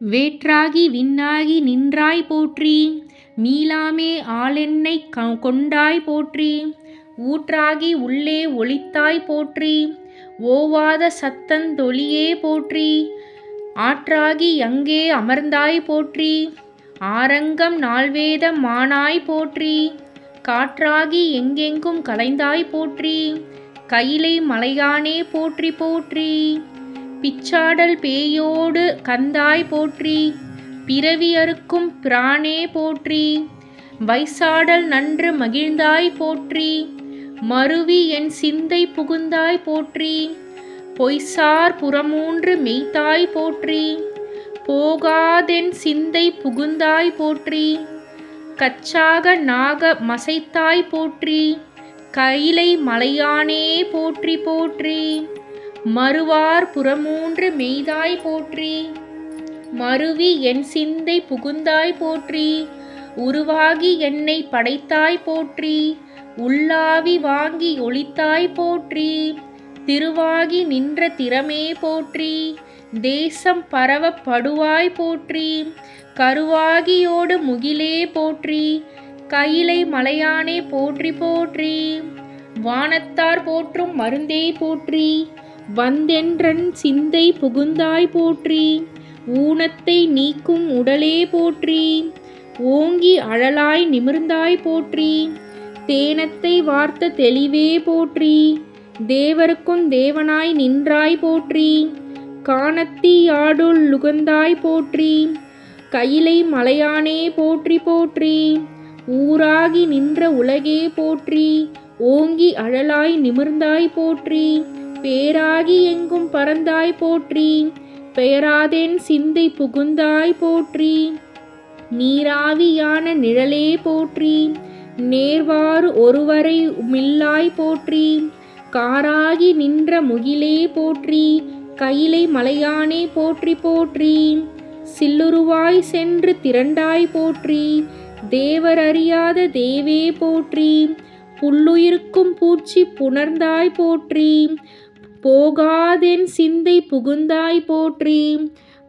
வேற்றாகி விண்ணாகி நின்றாய் போற்றி. மீளாமே ஆளென்னை கொண்டாய் போற்றி. ஊற்றாகி உள்ளே ஒளித்தாய் போற்றி. ஓவாத சத்தந்தொழியே போற்றி. ஆற்றாகி அங்கே அமர்ந்தாய் போற்றி. ஆரங்கம் நால்வேத மானாய் போற்றி. காற்றாகி எங்கெங்கும் கலைந்தாய் போற்றி. கைலை மலையானே போற்றி போற்றி. பிச்சாடல் பேயோடு கந்தாய் போற்றி. பிறவி அறுக்கும் பிரானே போற்றி. வைசாடல் நன்று மகிழ்ந்தாய் போற்றி. மருவி என் சிந்தை புகுந்தாய் போற்றி. பொய்சார் புறமூன்று மெய்த்தாய் போற்றி. போகாதென் சிந்தை புகுந்தாய் போற்றி. கச்சாக நாக மசைத்தாய் போற்றி. கைலை மலையானே போற்றி போற்றி. மறுவார் புறமூன்று மெய்தாய் போற்றி. மருவி என் சிந்தை புகுந்தாய் போற்றி. உருவாகி என்னை படைத்தாய் போற்றி. உள்ளாவி வாங்கி ஒளித்தாய் போற்றி. திருவாகி நின்ற திறமே போற்றி. தேசம் பரவப்படுவாய் போற்றி. கருவாகியோடு முகிலே போற்றி. கையிலை மலையானே போற்றி போற்றி. வானத்தார் போற்றும் மருந்தே போற்றி. வந்தென்றன் சிந்தை புகுந்தாய் போற்றி ஊனத்தை நீக்கும் உடலே போற்றி ஓங்கி அழலாய் நிமிர்ந்தாய் போற்றி தேனத்தை வார்த்த தெளிவே போற்றி தேவருக்கும் தேவனாய் நின்றாய் போற்றி காணத்தியாடுள் லுகந்தாய் போற்றி கையிலை மலையானே போற்றி போற்றி ஊராகி நின்ற உலகே போற்றி ஓங்கி அழலாய் நிமிர்ந்தாய் போற்றி பேராகி எங்கும் பறந்தாய் போற்றி. பெயராதேன் சிந்தை புகுந்தாய் போற்றி. நீராவியான நிழலே போற்றி. நேர்வாறு ஒருவரை மில்லாய் போற்றி. காராகி நின்ற முகிலே போற்றி. கையிலை மலையானே போற்றி போற்றி. சில்லுருவாய் சென்று திரண்டாய் போற்றி. தேவர் அறியாத தேவே போற்றி. புல்லுயிருக்கும் பூச்சி புணர்ந்தாய் போற்றி. போகாதென் சிந்தை புகுந்தாய் போற்றி.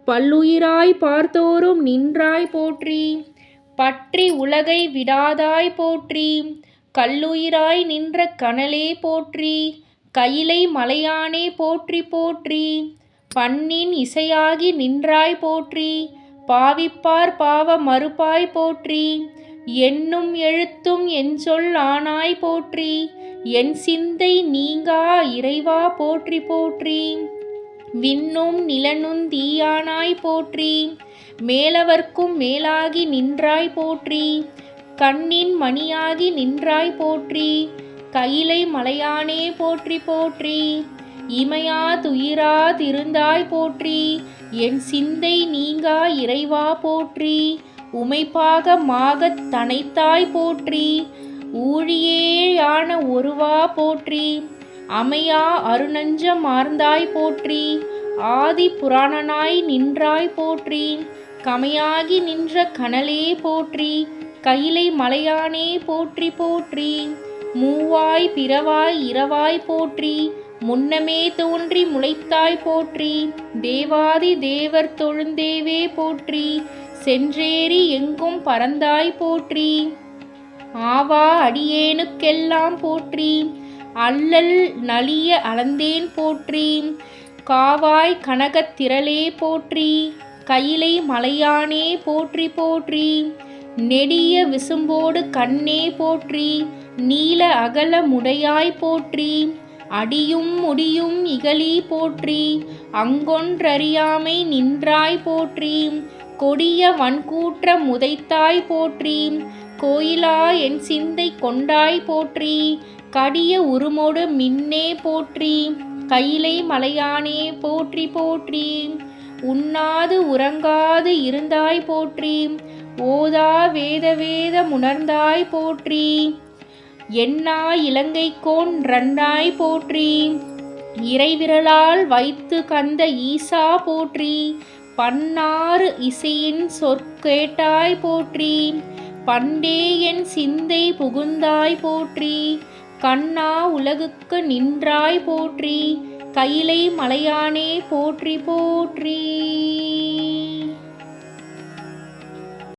பல்லுயிராய் பார்த்தோறும் நின்றாய் போற்றி. பற்றி உலகை விடாதாய் போற்றி. கல்லுயிராய் நின்ற கனலே போற்றி. கையிலை மலையானே போற்றி போற்றி. பண்ணின் இசையாகி நின்றாய் போற்றி. பாவிப்பார் பாவ மறுப்பாய் போற்றி. என்னும் எழுத்தும் என் சொல் ஆனாய் போற்றி. என் சிந்தை நீங்கா இறைவா போற்றி போற்றி. விண்ணும் நிலனும் தீயானாய் போற்றி. மேலவர்க்கும் மேலாகி நின்றாய் போற்றி. கண்ணின் மணியாகி நின்றாய் போற்றி. கையிலை மலையானே போற்றி போற்றி. இமையா துயிரா திருந்தாய் போற்றி. என் சிந்தை நீங்கா இறைவா போற்றி. உமைப்பாக மாகத் தனைத்தாய் போற்றி. ஊழியேயான ஒருவா போற்றி அமையா அருணஞ்ச மார்ந்தாய் போற்றி ஆதி புராணனாய் நின்றாய் போற்றி கமையாகி நின்ற கனலே போற்றி கையிலை மலையானே போற்றி போற்றி மூவாய் பிறவாய் இரவாய் போற்றி முன்னமே தோன்றி முளைத்தாய் போற்றி தேவாதி தேவர் தொழுந்தேவே போற்றி சென்றேறி எங்கும் பறந்தாய் போற்றி. ஆவா அடியேனுக்கெல்லாம் போற்றி. அல்லல் நலிய அளந்தேன் போற்றி. காவாய் கனகத் திரளே போற்றி. கையிலை மலையானே போற்றி போற்றி. நெடிய விசும்போடு கண்ணே போற்றி. நீல அகல முடையாய் போற்றி. அடியும் முடியும் இகழி போற்றி அங்கொன்றறியாமை நின்றாய் போற்றி கொடிய வன்கூற்ற முதைத்தாய் போற்றி கோயிலா என் சிந்தை கொண்டாய் போற்றி கடிய உருமோடு மின்னே போற்றி கையிலை மலையானே போற்றி போற்றி உண்ணாது உறங்காது இருந்தாய் போற்றி ஓதா வேத வேத முணர்ந்தாய் போற்றி எண்ணா இலங்கைக்கோன் ரன்னாய் போற்றி? இறைவிரலால் வைத்து கந்த ஈசா போற்றி? பன்னாறு இசையின் சொற்கேட்டாய் போற்றி? பண்டே என் சிந்தை புகுந்தாய் போற்றி? கண்ணா உலகுக்கு நின்றாய் போற்றி? கையிலை மலையானே போற்றி போற்றி.